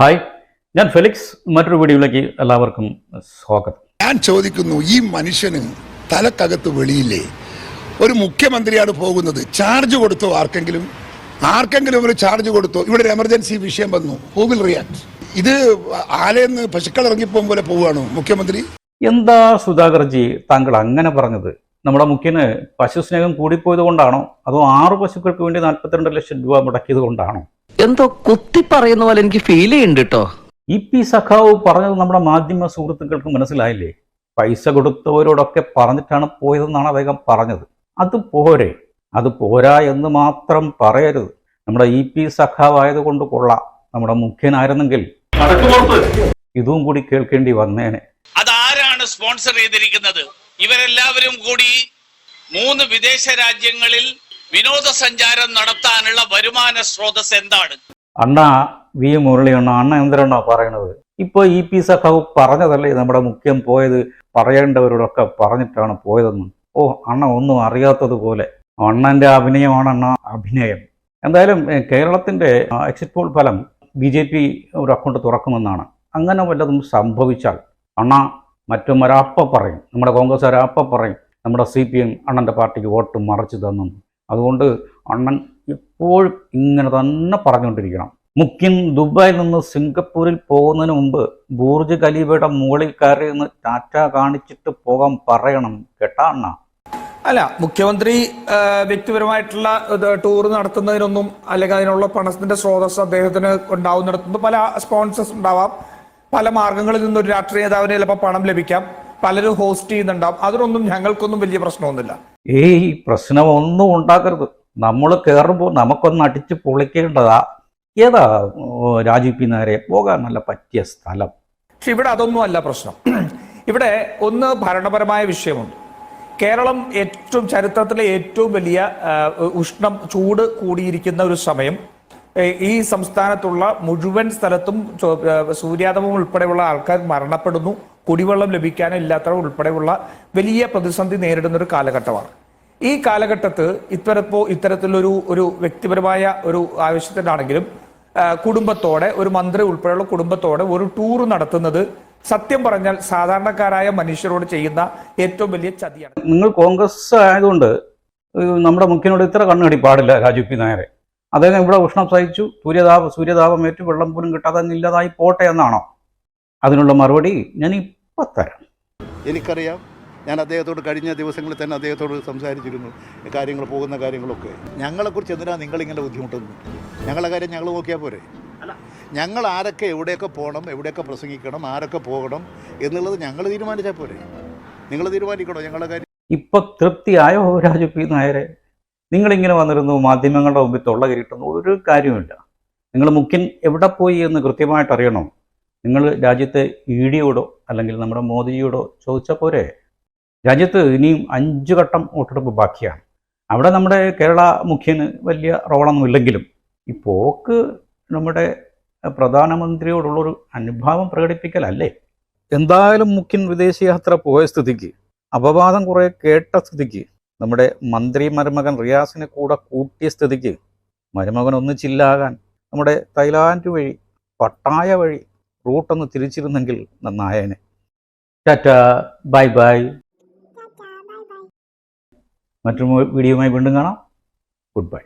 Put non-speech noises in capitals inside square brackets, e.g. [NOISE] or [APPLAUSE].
Hi ഞാൻ Felix. മറ്റൊരു വീഡിയോയിലേക്ക് എല്ലാവർക്കും സ്വാഗതം. ഞാൻ ചോദിക്കുന്നു ഈ മനുഷ്യന് തലക്കകത്ത് വെളിയില്ലേ? ഒരു മുഖ്യമന്ത്രിയാണ് പോകുന്നത്. ചാർജ് കൊടുത്തോ ആർക്കെങ്കിലും? ആർക്കെങ്കിലും ഒരു ചാർജ് കൊടുത്തോ? ഇവിടെ ഒരു എമർജൻസി വിഷയം വന്നു. ഹൂ വിൽ റിയാക്ട് ഇത് ആലയെന്ന് പശുക്കൾ ഇറങ്ങിപ്പോകും പോലെ പോവുകയാണോ മുഖ്യമന്ത്രി? എന്താ സുധാകർജി താങ്കൾ അങ്ങനെ പറഞ്ഞത്? നമ്മുടെ മുഖ്യന് പശു സ്നേഹം കൂടിപ്പോയത് കൊണ്ടാണോ അതോ ആറ് പശുക്കൾക്ക് വേണ്ടി നാൽപ്പത്തിരണ്ട് ലക്ഷം രൂപ മുടക്കിയത് കൊണ്ടാണോ എന്തോ കുത്തി പറയുന്ന പോലെ എനിക്ക് ഫീൽ ചെയ്യുന്നുണ്ട് കേട്ടോ ഇ പി സഖാവ് പറഞ്ഞത് നമ്മുടെ മാധ്യമ സുഹൃത്തുക്കൾക്ക് മനസ്സിലായില്ലേ? പൈസ കൊടുത്തവരോടൊക്കെ പറഞ്ഞിട്ടാണ് പോയതെന്നാണ് അദ്ദേഹം പറഞ്ഞത്. അത് പോരെ. അത് പോരാ എന്ന് മാത്രം പറയരുത്. നമ്മുടെ ഇ പി സഖാവ് ആയതുകൊണ്ട് കൊള്ളാം. നമ്മുടെ മുഖ്യനായിരുന്നെങ്കിൽ ഇതും കൂടി കേൾക്കേണ്ടി വന്നേനെ. അതാരാണ് സ്പോൺസർ ചെയ്തിരിക്കുന്നത്? ഇവരെല്ലാവരും കൂടി മൂന്ന് വിദേശ രാജ്യങ്ങളിൽ വിനോദസഞ്ചാരം നടത്താനുള്ള വരുമാന സ്രോതസ് എന്താണ്? അണ്ണ വി. മുരളി അണ്ണ എന്തിനാണോ പറയണത് ഇപ്പൊ ഇ പി. സഖാവ് പറഞ്ഞതല്ലേ നമ്മുടെ മുഖ്യം പോയത്? പറയേണ്ടവരോടൊക്കെ പറഞ്ഞിട്ടാണ് പോയതെന്ന്. ഓ അണ്ണ ഒന്നും അറിയാത്തതുപോലെ. അണ്ണന്റെ അഭിനയമാണ് അണ്ണ അഭിനയം. എന്തായാലും കേരളത്തിന്റെ എക്സിറ്റ് പോൾ ഫലം ബി ജെ പി ഒരു അക്കൗണ്ട് തുറക്കുമെന്നാണ്. അങ്ങനെ വല്ലതും സംഭവിച്ചാൽ അണ്ണ മറ്റും ഒരപ്പ പറയും. നമ്മുടെ കോൺഗ്രസ് ഒരപ്പ പറയും. നമ്മുടെ സി പി എം അണ്ണന്റെ പാർട്ടിക്ക് വോട്ട് മറച്ചു തന്നു അതുകൊണ്ട് അണ്ണൻ എപ്പോഴും ഇങ്ങനെ തന്നെ പറഞ്ഞുകൊണ്ടിരിക്കണം. മുഖ്യം ദുബായിൽ നിന്ന് സിംഗപ്പൂരിൽ പോകുന്നതിന് മുമ്പ് ബൂർജ് ഖലീഫയുടെ മുകളിൽ കയറി നിന്ന് ടാറ്റ കാണിച്ചിട്ട് പോകാൻ പറയണം. കേട്ടാ അണ്ണ? അല്ല മുഖ്യമന്ത്രി വ്യക്തിപരമായിട്ടുള്ള ടൂർ നടത്തുന്നതിനൊന്നും അല്ലെങ്കിൽ അതിനുള്ള പണത്തിന്റെ സ്രോതസ് അദ്ദേഹത്തിന് ഉണ്ടാവുന്നിടത്തുനിന്ന് പല സ്പോൺസേഴ്സ് ഉണ്ടാവാം. പല മാർഗങ്ങളിൽ നിന്ന് ഒരു രാഷ്ട്രീയ നേതാവിന് ചിലപ്പോൾ പണം ലഭിക്കാം. പലരും ഹോസ്റ്റ് ചെയ്യുന്നുണ്ടാവും. അതിനൊന്നും ഞങ്ങൾക്കൊന്നും വലിയ പ്രശ്നമൊന്നുമില്ല. ഏയ് പ്രശ്നമൊന്നും ഉണ്ടാക്കരുത്. നമ്മൾ കയറുമ്പോൾ നമുക്കൊന്ന് അടിച്ച് പൊളിക്കേണ്ടതാ. ഏതാ രാജീവ് പി നേരെ പോകാൻ നല്ല പറ്റിയ സ്ഥലം. പക്ഷെ ഇവിടെ അതൊന്നും അല്ല പ്രശ്നം. [CLEARS THROAT] ഇവിടെ ഒന്ന് ഭരണപരമായ വിഷയമുണ്ട്. കേരളം ഏറ്റവും ചരിത്രത്തിലെ ഏറ്റവും വലിയ ഉഷ്ണം ചൂട് കൂടിയിരിക്കുന്ന ഒരു സമയം. ഈ സംസ്ഥാനത്തുള്ള മുഴുവൻ സ്ഥലത്തും സൂര്യാതപം ഉൾപ്പെടെയുള്ള ആൾക്കാർ മരണപ്പെടുന്നു. കുടിവെള്ളം ലഭിക്കാനും ഇല്ലാത്ത ഉൾപ്പെടെയുള്ള വലിയ പ്രതിസന്ധി നേരിടുന്ന ഒരു കാലഘട്ടമാണ്. ഈ കാലഘട്ടത്ത് ഇത്തരപ്പോ ഇത്തരത്തിലൊരു ഒരു വ്യക്തിപരമായ ഒരു ആവശ്യത്തിനാണെങ്കിലും കുടുംബത്തോടെ ഒരു മന്ത്രി ഉൾപ്പെടെയുള്ള കുടുംബത്തോടെ ഒരു ടൂർ നടത്തുന്നത് സത്യം പറഞ്ഞാൽ സാധാരണക്കാരായ മനുഷ്യരോട് ചെയ്യുന്ന ഏറ്റവും വലിയ ചതിയാണ്. നിങ്ങൾ കോൺഗ്രസ് ആയതുകൊണ്ട് നമ്മുടെ മുഖ്യനോട് ഇത്ര കണ്ണുകടി പാടില്ല രാജു പി നായരെ. അദ്ദേഹം ഇവിടെ ഉഷ്ണം സഹിച്ചു. സൂര്യതാപ സൂര്യതാപം ഏറ്റു വെള്ളം പോലും കിട്ടാതെ ഇല്ലാതായി പോട്ടെ എന്നാണോ? അതിനുള്ള മറുപടി ഞാൻ ഇപ്പൊ തരാം. എനിക്കറിയാം. ഞാൻ അദ്ദേഹത്തോട് കഴിഞ്ഞ ദിവസങ്ങളിൽ തന്നെ അദ്ദേഹത്തോട് സംസാരിച്ചിരുന്നു. കാര്യങ്ങൾ പോകുന്ന കാര്യങ്ങളൊക്കെ. ഞങ്ങളെക്കുറിച്ച് എന്തിനാണ് നിങ്ങളിങ്ങനെ ബുദ്ധിമുട്ടുന്നത്? ഞങ്ങളെ കാര്യം ഞങ്ങൾ നോക്കിയാൽ പോരെ? ഞങ്ങൾ ആരൊക്കെ എവിടെയൊക്കെ പോകണം എവിടെയൊക്കെ പ്രസംഗിക്കണം ആരൊക്കെ പോകണം എന്നുള്ളത് ഞങ്ങൾ തീരുമാനിച്ചാൽ പോരെ? നിങ്ങൾ തീരുമാനിക്കണോ ഞങ്ങളുടെ കാര്യം? ഇപ്പൊ തൃപ്തിയായോ രാജു പി നായരെ. നിങ്ങളിങ്ങനെ വന്നിരുന്നു മാധ്യമങ്ങളുടെ മുമ്പിൽ തൊള്ള കയറിയിട്ടൊന്നും ഒരു കാര്യമില്ല നിങ്ങൾ മുഖ്യൻ എവിടെ പോയി എന്ന് കൃത്യമായിട്ട് അറിയണം നിങ്ങൾ രാജ്യത്തെ ഇ ഡിയോടോ അല്ലെങ്കിൽ നമ്മുടെ മോദിജിയോടോ ചോദിച്ചാൽ പോരെ? രാജ്യത്ത് ഇനിയും അഞ്ച് ഘട്ടം വോട്ടെടുപ്പ് ബാക്കിയാണ്. അവിടെ നമ്മുടെ കേരള മുഖ്യന് വലിയ റോളൊന്നും ഇല്ലെങ്കിലും ഈ പോക്ക് നമ്മുടെ പ്രധാനമന്ത്രിയോടുള്ളൊരു അനുഭാവം പ്രകടിപ്പിക്കലല്ലേ? എന്തായാലും മുഖ്യൻ വിദേശയാത്ര പോയ സ്ഥിതിക്ക് അപവാദം കുറെ കേട്ട സ്ഥിതിക്ക് നമ്മുടെ മന്ത്രി മരുമകൻ റിയാസിനെ കൂടെ കൂട്ടിയ സ്ഥിതിക്ക് മരുമകൻ ഒന്നിച്ചില്ലാകാൻ നമ്മുടെ തൈലാൻഡ് വഴി പട്ടായ വഴി റൂട്ടൊന്ന് തിരിച്ചിരുന്നെങ്കിൽ നന്നായേനെ. Tata bye bye. മറ്റൊരു വീഡിയോയുമായി വീണ്ടും കാണാം. Good bye